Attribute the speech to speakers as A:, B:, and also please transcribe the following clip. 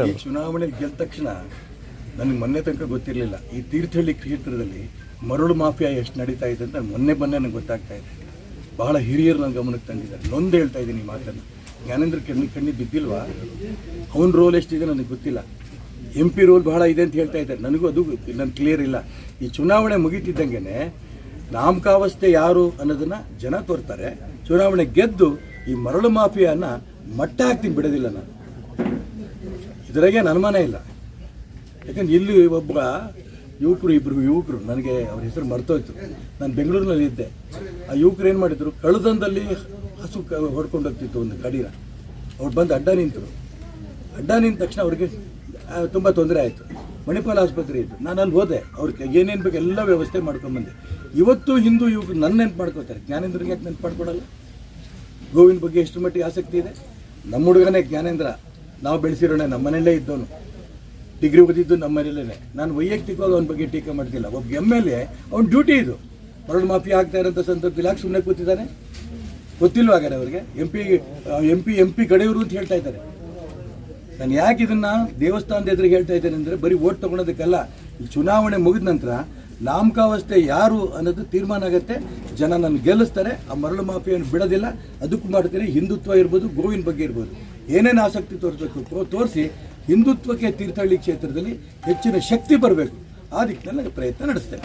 A: ಈ ಚುನಾವಣೆ ಗೆದ್ದ ತಕ್ಷಣ ನನಗೆ ಮೊನ್ನೆ ತನಕ ಗೊತ್ತಿರಲಿಲ್ಲ. ಈ ತೀರ್ಥಹಳ್ಳಿ ಕ್ಷೇತ್ರದಲ್ಲಿ ಮರಳು ಮಾಫಿಯಾ ಎಷ್ಟು ನಡೀತಾ ಇದೆ ಅಂತ ಮೊನ್ನೆ ಮೊನ್ನೆ ನನಗೆ ಗೊತ್ತಾಗ್ತಾ ಇದೆ. ಬಹಳ ಹಿರಿಯರು ನನ್ನ ಗಮನಕ್ಕೆ ತಂದಿದ್ದಾರೆ. ನೊಂದು ಹೇಳ್ತಾ ಇದ್ದೀನಿ ಈ ಮಾತನ್ನು. ಜ್ಞಾನೇಂದ್ರ ಕಣ್ಣಿ ಕಣ್ಣಿ ಬಿದ್ದಿಲ್ವಾ? ಅವನ ರೋಲ್ ಎಷ್ಟಿದೆ ನನಗೆ ಗೊತ್ತಿಲ್ಲ. ಎಂ ಪಿ ರೋಲ್ ಬಹಳ ಇದೆ ಅಂತ ಹೇಳ್ತಾ ಇದ್ದಾರೆ. ನನಗೂ ಅದು ನನ್ನ ಕ್ಲಿಯರ್ ಇಲ್ಲ. ಈ ಚುನಾವಣೆ ಮುಗಿತಿದ್ದಂಗೆ ನಾಮಕಾವಸ್ಥೆ ಯಾರು ಅನ್ನೋದನ್ನ ಜನ ತೋರ್ತಾರೆ. ಚುನಾವಣೆ ಗೆದ್ದು ಈ ಮರಳು ಮಾಫಿಯಾನ ಮಟ್ಟ ಹಾಕ್ತೀನಿ ಬಿಡೋದಿಲ್ಲ ನಾನು. ಇದರಾಗೆ ಅನುಮಾನ ಇಲ್ಲ. ಯಾಕಂದ್ರೆ ಇಲ್ಲಿ ಒಬ್ಬ ಯುವಕರು ಇಬ್ಬರು ಯುವಕರು, ನನಗೆ ಅವ್ರ ಹೆಸರು ಮರ್ತೋಯ್ತು. ನಾನು ಬೆಂಗಳೂರಿನಲ್ಲಿ ಇದ್ದೆ. ಆ ಯುವಕರು ಏನು ಮಾಡಿದ್ರು, ಕಳೆದಂದಲ್ಲಿ ಹಸು ಹೊಡ್ಕೊಂಡು ಹೋಗ್ತಿತ್ತು ಒಂದು ಗಾಡಿನ. ಅವ್ರು ಬಂದು ಅಡ್ಡ ನಿಂತರು. ಅಡ್ಡ ನಿಂತ ತಕ್ಷಣ ಅವ್ರಿಗೆ ತುಂಬ ತೊಂದರೆ ಆಯಿತು. ಮಣಿಪಾಲ್ ಆಸ್ಪತ್ರೆ ಇತ್ತು. ನಾನು ಅಲ್ಲಿ ಹೋದೆ. ಅವ್ರಿಗೆ ಏನೇನು ಬೇಕು ಎಲ್ಲ ವ್ಯವಸ್ಥೆ ಮಾಡ್ಕೊಂಬಂದೆ ಇವತ್ತು ಹಿಂದೂ ಯುವಕರು ನನ್ನ ನೆನ್ಪು ಮಾಡ್ಕೋತಾರೆ. ಜ್ಞಾನೇಂದ್ರಿಗೆ ಯಾಕೆ ನೆನ್ಪು ಮಾಡ್ಕೊಡಲ್ಲ? ಗೋವಿನ ಬಗ್ಗೆ ಎಷ್ಟು ಮಟ್ಟಿಗೆ ಆಸಕ್ತಿ ಇದೆ? ನಮ್ಮ ಹುಡುಗನೇ ಜ್ಞಾನೇಂದ್ರ. ನಾವು ಬೆಳೆಸಿರೋಣ ನಮ್ಮ ಮನೆಯಲ್ಲೇ ಇದ್ದವನು. ಡಿಗ್ರಿ ಓದಿದ್ದು ನಮ್ಮ ಮನೆಯಲ್ಲೇ ನಾನು ವೈಯಕ್ತಿಕವಾಗಿ ಅವನ ಬಗ್ಗೆ ಟೀಕೆ ಮಾಡ್ತಿಲ್ಲ. ಒಬ್ಬ ಎಂ ಎಲ್ ಎ, ಅವ್ನ ಡ್ಯೂಟಿ ಇದು. ಮರಳು ಮಾಫಿ ಆಗ್ತಾ ಇರೋಂಥ ಸಂದರ್ಭದಲ್ಲಿ ಯಾಕೆ ಸುಮ್ಮನೆ ಕೂತಿದ್ದಾನೆ? ಗೊತ್ತಿಲ್ವ ಹಾಗಾದ್ರೆ ಅವರಿಗೆ? M P M P M P ಕಡೆಯವರು ಅಂತ ಹೇಳ್ತಾ ಇದ್ದಾರೆ. ನಾನು ಯಾಕೆ ಇದನ್ನು ದೇವಸ್ಥಾನದ ಎದುರಿಗೆ ಹೇಳ್ತಾ ಇದ್ದೇನೆ ಅಂದರೆ ಬರೀ ಓಟ್ ತಗೊಳೋದಕ್ಕಲ್ಲ. ಚುನಾವಣೆ ಮುಗಿದ ನಂತರ ನಾಮಕಾವಸ್ಥೆ ಯಾರು ಅನ್ನೋದು ತೀರ್ಮಾನ ಆಗುತ್ತೆ. ಜನ ನನ್ನ ಗೆಲ್ಲಿಸ್ತಾರೆ. ಆ ಮರಳು ಮಾಫಿಯನ್ನು ಬಿಡೋದಿಲ್ಲ. ಅದಕ್ಕೂ ಮಾಡ್ತಾರೆ ಹಿಂದುತ್ವ ಇರ್ಬೋದು, ಗೋವಿನ ಬಗ್ಗೆ ಇರ್ಬೋದು. ಏನೇನು ಆಸಕ್ತಿ ತೋರಿಸಬೇಕು ತೋರಿಸಿ ಹಿಂದುತ್ವಕ್ಕೆ ತೀರ್ಥಹಳ್ಳಿ ಕ್ಷೇತ್ರದಲ್ಲಿ ಹೆಚ್ಚಿನ ಶಕ್ತಿ ಬರಬೇಕು ಆ ದಿಕ್ಕಿನಲ್ಲಿ ಪ್ರಯತ್ನ ನಡೆಸ್ತೇನೆ.